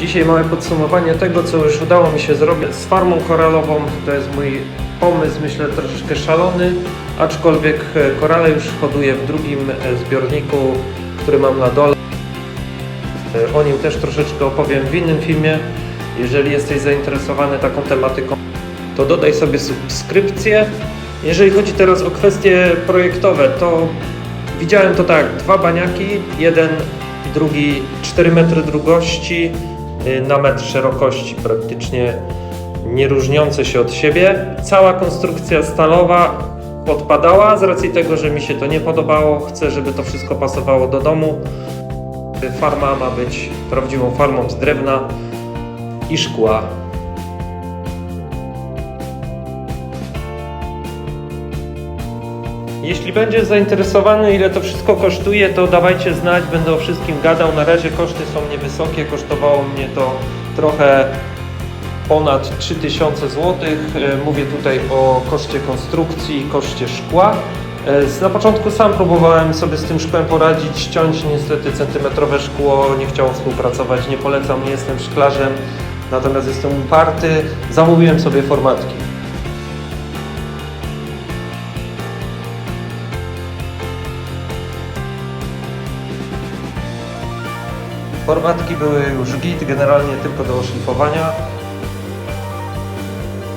Dzisiaj małe podsumowanie tego, co już udało mi się zrobić z farmą koralową. To jest mój pomysł, myślę, troszeczkę szalony, aczkolwiek e, korale już hoduję w drugim e, zbiorniku, który mam na dole. E, O nim też troszeczkę opowiem w innym filmie. Jeżeli jesteś zainteresowany taką tematyką, to dodaj sobie subskrypcję. Jeżeli chodzi teraz o kwestie projektowe, to widziałem to tak, dwa baniaki, jeden, drugi 4 metry długości na metr szerokości, praktycznie nie różniące się od siebie. Cała konstrukcja stalowa odpadała z racji tego, że mi się to nie podobało. Chcę, żeby to wszystko pasowało do domu. Farma ma być prawdziwą farmą z drewna i szkła. Jeśli będziesz zainteresowany, ile to wszystko kosztuje, to dawajcie znać, będę o wszystkim gadał. Na razie koszty są niewysokie, kosztowało mnie to trochę ponad 3000 zł. E, Mówię tutaj o koszcie konstrukcji, koszcie szkła. E, Na początku sam próbowałem sobie z tym szkłem poradzić, ściąć niestety centymetrowe szkło, nie chciało współpracować, nie polecam, nie jestem szklarzem, natomiast jestem uparty. Zamówiłem sobie formatki. Formatki były już git, generalnie tylko do oszlifowania.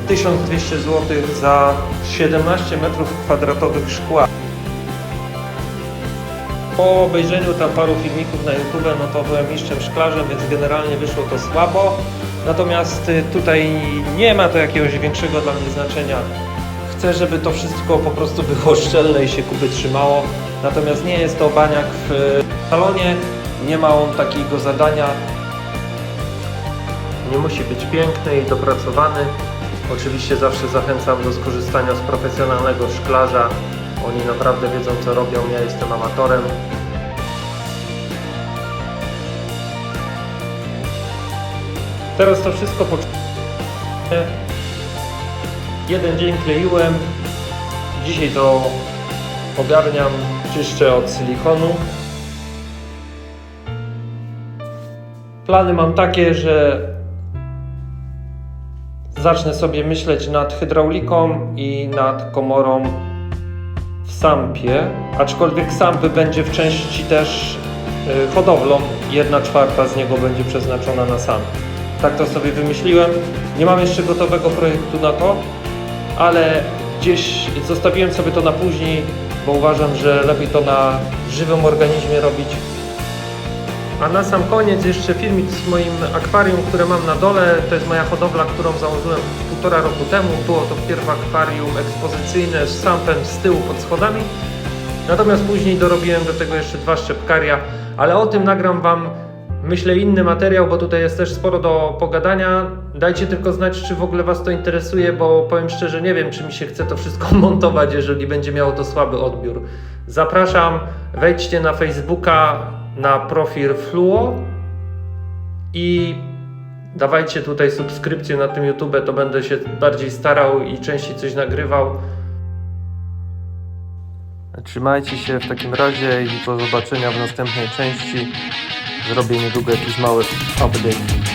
1200 zł za 17 metrów kwadratowych szkła. Po obejrzeniu tam paru filmików na YouTube, no to byłem mistrzem szklarzem, więc generalnie wyszło to słabo. Natomiast y, tutaj nie ma to jakiegoś większego dla mnie znaczenia. Chcę, żeby to wszystko po prostu było szczelne i się kupy trzymało. Natomiast nie jest to baniak w salonie, nie ma on takiego zadania. Nie musi być piękny i dopracowany. Oczywiście zawsze zachęcam do skorzystania z profesjonalnego szklarza. Oni naprawdę wiedzą co robią, ja jestem amatorem. Teraz to wszystko po Jeden dzień kleiłem. Dzisiaj to ogarniam, czyszczę od silikonu. Plany mam takie, że zacznę sobie myśleć nad hydrauliką i nad komorą w sampie, aczkolwiek sampy będzie w części też y, hodowlą. Jedna czwarta z niego będzie przeznaczona na samp. Tak to sobie wymyśliłem. Nie mam jeszcze gotowego projektu na to, ale gdzieś zostawiłem sobie to na później, bo uważam, że lepiej to na żywym organizmie robić. A na sam koniec jeszcze filmik z moim akwarium, które mam na dole. To jest moja hodowla, którą założyłem półtora roku temu. Było to wpierw akwarium ekspozycyjne z sampem z tyłu pod schodami. Natomiast później dorobiłem do tego jeszcze dwa szczepkaria, ale o tym nagram Wam myślę inny materiał, bo tutaj jest też sporo do pogadania. Dajcie tylko znać, czy w ogóle Was to interesuje, bo powiem szczerze, nie wiem, czy mi się chce to wszystko montować, jeżeli będzie miało to słaby odbiór. Zapraszam, wejdźcie na Facebooka, na profil Fluo i dawajcie tutaj subskrypcję na tym YouTube, to będę się bardziej starał i częściej coś nagrywał. Trzymajcie się w takim razie i do zobaczenia w następnej części. Zrobię niedługo jakiś mały update.